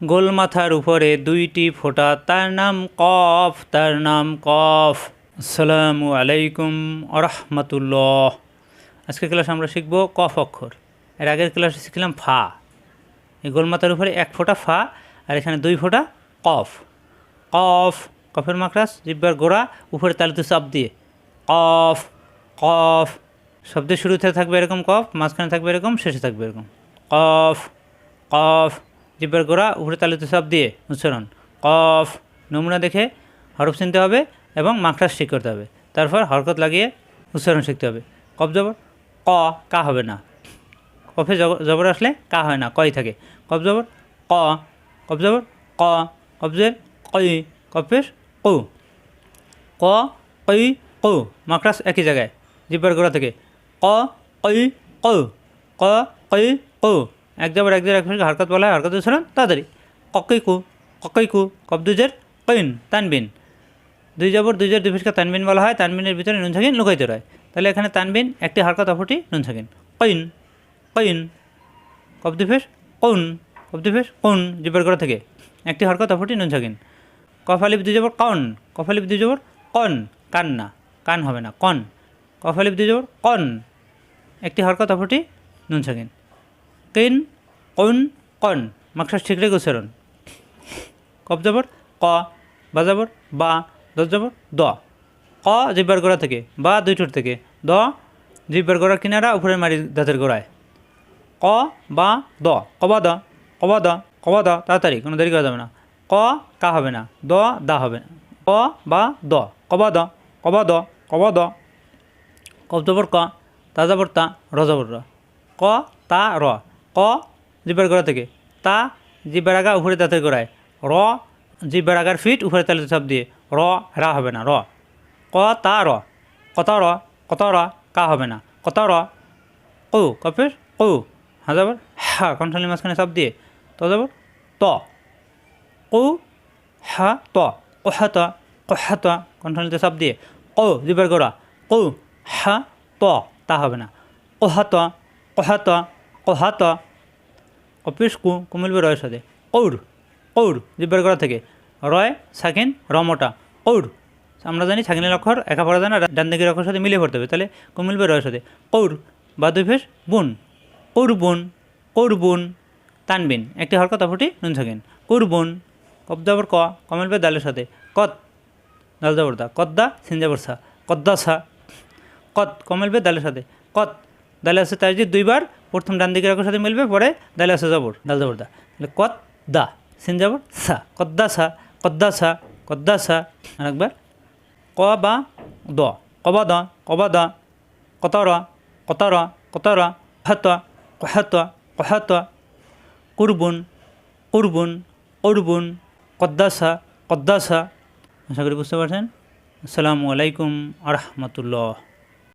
গোল মাথার উপরে দুইটি ফোঁটা, তার নাম কফ, তার নাম কফ। আসসালামু আলাইকুম আরহামতুল্লাহ আজকের ক্লাস আমরা শিখব কফ অক্ষর। এর আগের ক্লাসে শিখলাম ফা। এই গোল মাথার উপরে এক ফোঁটা ফা আর এখানে দুই ফোঁটা কফ। কফ, কফের মাকড়াস জিব্বার গোড়া, উপরে তালিতে চাপ দিয়ে। কফ কফ। শব্দের শুরুতে থাকবে এরকম কফ, মাঝখানে থাকবে এরকম, শেষে থাকবে এরকম। কফ কফ। জিব্বার গোড়া, উপরে তালিতে চাপ দিয়ে উচ্চারণ কফ, নমুনা দেখে হরফ চিনতে হবে এবং মাকড়াস ঠিক করতে হবে। তারপর হরকত লাগিয়ে উচ্চারণ শিখতে হবে। কফ জবর ক, কা হবে না। কফে জব- জবর আসলে কা হয় না, কই থাকে। কফ জবর, ক, কফ জবর, ক, কফজের কই, কফের কৌ। ক, কই, কৌ মাকড়াস একই জায়গায়, জিব্বার গোড়া থেকে। ক, কই, কৌ। ক, কই, কৌ। এক যাবার এক জায়গায় এক ফিরকে হরকত বলা হয় হরকত উচ্চারণ তাড়াতাড়ি। ককই কু ককই কু কবদুজের কইন, তানবিন। দুই জবর, দুই জের, দুই ফিসকে তানবিন বলা হয়, তানবিনের ভিতরে নুন থাকিন লুকাইতে রয় তাহলে এখানে তানবিন, একটি হরকত, অপরটি নুন থাকিন কইন কইন কবদি ফেস কৌন কবদি ফেস কৌন জিব্বার গোড়া থেকে। একটি হরকত, অপরটি নুন থাকিন কফালিপ দুই জবর, কন কফালিপ দুই জবর, কন কান না কান হবে না, কন। কফালিপ দুই জবর, কন। একটি হরকত, অপরটি নুন সাকিন কিন, কন কন। মাকসাস ঠিক রেখে উচ্চারণ কব জবর ক। বা জবর বা। দ জবর দ। ক জিব্বার গোড়া থেকে। বা, দুই ঠোঁট থেকে। দ জিব্বার গোড়ার কিনারা উপরের মারি দাঁতের গোড়ায় ক, বা, দ। কবা দ। কবা দ। কবা দ। তাড়াতাড়ি, কোনো দেরি করা যাবে না। ক, কা হবে না। দ, দা হবে না। ক, বা, দ। কবা দ। কবা দ। কবা দ। কব কবজবর ক। তা জবর তা। র জবর র ক, তা, র। ক জিব্বার গোড়া থেকে। তা জিব্বার আগা উপরে দাঁতের গোড়ায়। র জিব্বার আগার ফিট উপরে তালে চাপ দিয়ে। র, রা হবে না, র। ক, তা, র। কত র। কত র। কা হবে না। কত র। কৌ কপের কৌ হা যাবার হা কণ্ঠালি মাঝখানে চাপ দিয়ে। ত যাবার ত। কৌ হা ত। কহাত কহাত কণ্ঠালিতে চাপ দিয়ে। কৌ জিব্বার গোড়া। কৌ হা ত। তা হবে না। কহাত কহাত কহাত অফিস কু কুমিলবে রয়ের সাথে। কৌর কৌর জিব্বার গোড়া থেকে। রয়, সাকিন, রমটা। কৌর, আমরা জানি ছাগিনের অক্ষর একা পড়া যায় না অক্ষর সাথে মিলিয়ে পড়তে হবে। তাহলে কুমিলবে রয়ের সাথে। কৌর বা দুই ফেস বুন। কৌর বুন কৌর, বুন, তানবিন। একটি হরকত অপরটি নুন থাকেন কৌর, বুন, কবজাবর ক কমিলবে দালের সাথে। কত দাল জবর দা কদ্দা সিনজাবর সা। কদ্দা সা। কত কমিলবে দালের সাথে। কত দালে আছে তাই দুইবার। প্রথম ডান দিকের অক্ষর সাথে মিলবে, পরে দালে আছে জবর, দাল জবর দা। তাহলে কত দা, সিন জবর, সা কদ্দা সা কদ্দা সা কদ্দা সা। আর একবার, ক বা দ কবা দ কবা দ কত র কত র কত র হাত কহাত কহাত কুরবুন কুরবুন, উরবুন কদ্দাসা কদ্দাসা আশা করি বুঝতে পারছেন। আসসালামু আলাইকুম আ রহমতুল্লাহ